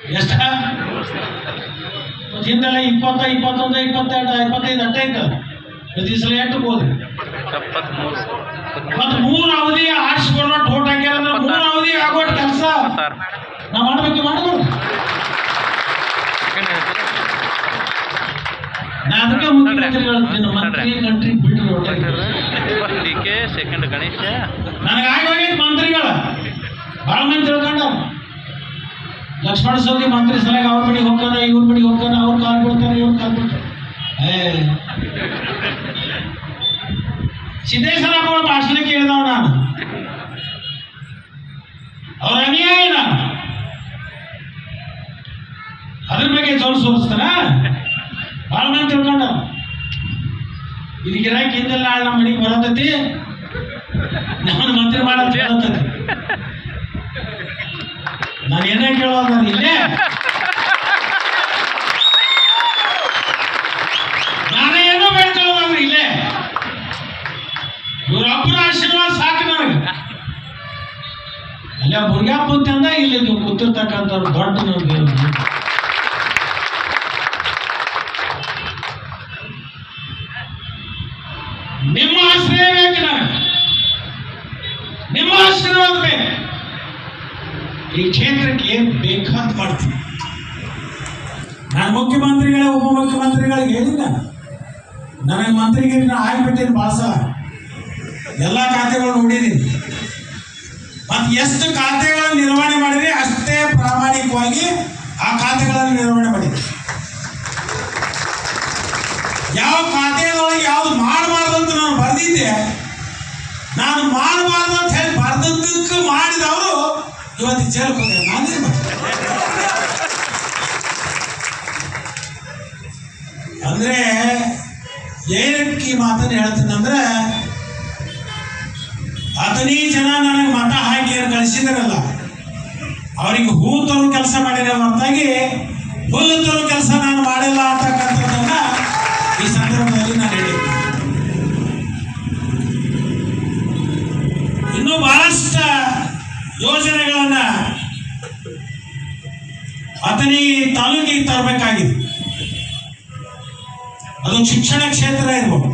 ಎಷ್ಟ? ಮತ್ತ್ ಹಿಂದೆಲ್ಲ ಇಪ್ಪತ್ತ ಇಪ್ಪತ್ತೊಂದು ಇಪ್ಪತ್ತೆರಡು ಇಪ್ಪತ್ತೈದು ಅಟ್ಟ ಇದ್ದಲ್ಲ ಪ್ರತಿ ಸಲ ಎಂಟು ಹೋದ್ರಿ ಎಪ್ಪತ್ಮೂರು ಮತ್ ಮೂರು ಅವಧಿ ಆರಿಸಿಕೊಂಡು ಟೋಟ್ ಹಾಕ್ಯಾರ ಮೂರು ಅವಧಿ ಆಗೋಟ್ ಕೆಲಸ. ಸರ್ ನಾ ಮಾಡ್ಬೇಕು ಅದಕ್ಕೆ ಮುಖ್ಯಮಂತ್ರಿಗಳು ಮಂತ್ರಿ ಕಂಟ್ರಿ ಬಿಟ್ಟು first D K second Ganesha. ನನಗೆ ಮಂತ್ರಿಗಳ. ಭಾಳ ಮಂದಿ ತಿಳ್ಕೊಂಡ ಲಕ್ಷ್ಮಣ ಸ್ವಾಮಿ ಮಂತ್ರಿ ಸಲಗ ಅವ್ರ ಬಳಿ ಹೋಗ್ತಾನ, ಇವ್ರ ಬಳಿ ಹೋಗ್ತಾನ, ಅವ್ರು ಕಾಲ್ ಬಿಡ್ತಾನೆ, ಇವ್ರು ಕಾಲ್ ಬಿಡ್ತಾನೆ. ಏ. ಅವ್ರ ಭಾಷಣ ಕೇಳಿದವ ನಾನು. ಅವ್ರ ಅನ್ಯಾಯ ನಾನು. ಅದ್ರ ಬಗ್ಗೆ ಜೋರು ಸೋರಿಸ್ತಾನ ಭಾಳ ಮಂದಿ ತಿಳ್ಕೊಂಡ ಇದು ಗಿರಾಕಿ ಹಿಂದೆಲ್ಲ ನಮ್ಮ ಮನೆಗೆ ಬರತೈತಿ. ನಮ್ಮನ್ನು ಮಂತ್ರಿ ಮಾಡತ್ತೆ ಬರತೈತಿ. ಏನೇ ಕೇಳೋದು ನಾನು ಇಲ್ಲೇ. ನಾನೇ ಏನೋ ಬೇಡ್ಕೊಳ್ಳೋದು ಇಲ್ಲೇ. ಇವರೊಬ್ಬರ ಆಶೀರ್ವಾದ ಸಾಕು ನನಗೆ. ಅಲ್ಲ ಮುರುಗಪ್ಪ ಅಂತಂದ ಇಲ್ಲಿ ಕೂತಿರ್ತಕ್ಕಂಥ ದೊಡ್ಡ ನನಗೆ ನಿಮ್ಮ ಆಶ್ರಯ ಬೇಕು ನನಗೆ. ನಿಮ್ಮ ಆಶೀರ್ವಾದ ಬೇಕು. ಈ ಕ್ಷೇತ್ರಕ್ಕೆ ಏನ್ ಬೇಕಂತ ಮಾಡ್ತೀನಿ ನಾನು ಮುಖ್ಯಮಂತ್ರಿಗಳ, ಉಪಮುಖ್ಯಮಂತ್ರಿಗಳಿಗೆ ಹೇಳಿಲ್ಲ. ನನಗೆ ಮಂತ್ರಿಗಿರಿ ಆಗ್ಬಿಟ್ಟಿನಿ ಭಾಳ ಸಲ ಎಲ್ಲ ಖಾತೆಗಳು ನೋಡಿದ್ದೀನಿ. ಮತ್ತು ಎಷ್ಟು ಖಾತೆಗಳನ್ನು ನಿರ್ವಹಣೆ ಮಾಡಿದ್ರೆ, ಅಷ್ಟೇ ಪ್ರಾಮಾಣಿಕವಾಗಿ ಆ ಖಾತೆಗಳನ್ನು ನಿರ್ವಹಣೆ ಮಾಡಿ ಯಾವ ಖಾತೆಯೊಳಗೆ ಯಾವ್ದು ಮಾಡಬಾರ್ದು ಅಂತ ನಾನು ಬರೆದಿದ್ದೆ, ನಾನು ಮಾಡಬಾರ್ದು ಇವತ್ತು ಜೈಲು ಹೋಗ್ಯಾರ ನಾನೇ ಅಂದ್ರೆ ಏನಕ್ಕೆ ಈ ಮಾತನ್ನು ಹೇಳ್ತೀನಂದ್ರೆ ಹತ್ತನೇ ಜನ ನನಗೆ ಮತ ಹಾಕಿ ಕಳಿಸಿದಾರಲ್ಲ, ಅವರಿಗೆ ಹೂ ತರೋ ಕೆಲಸ ಮಾಡಿರೋ ಹೊರತಾಗಿ, ಹುಲ್ಲು ತರೋ ಕೆಲಸ ನಾನು ಮಾಡಿಲ್ಲ ಅಂತಕ್ಕಂಥದ್ದನ್ನ ಈ ಸಂದರ್ಭದಲ್ಲಿ ನಾನು ಹೇಳಿದ್ದೀನಿ ಯೋಜನೆಗಳನ್ನ ಅತನಿ ತಾಲೂಕಿಗೆ ತರಬೇಕಾಗಿದೆ. ಅದು ಶಿಕ್ಷಣ ಕ್ಷೇತ್ರ ಇರ್ಬೋದು.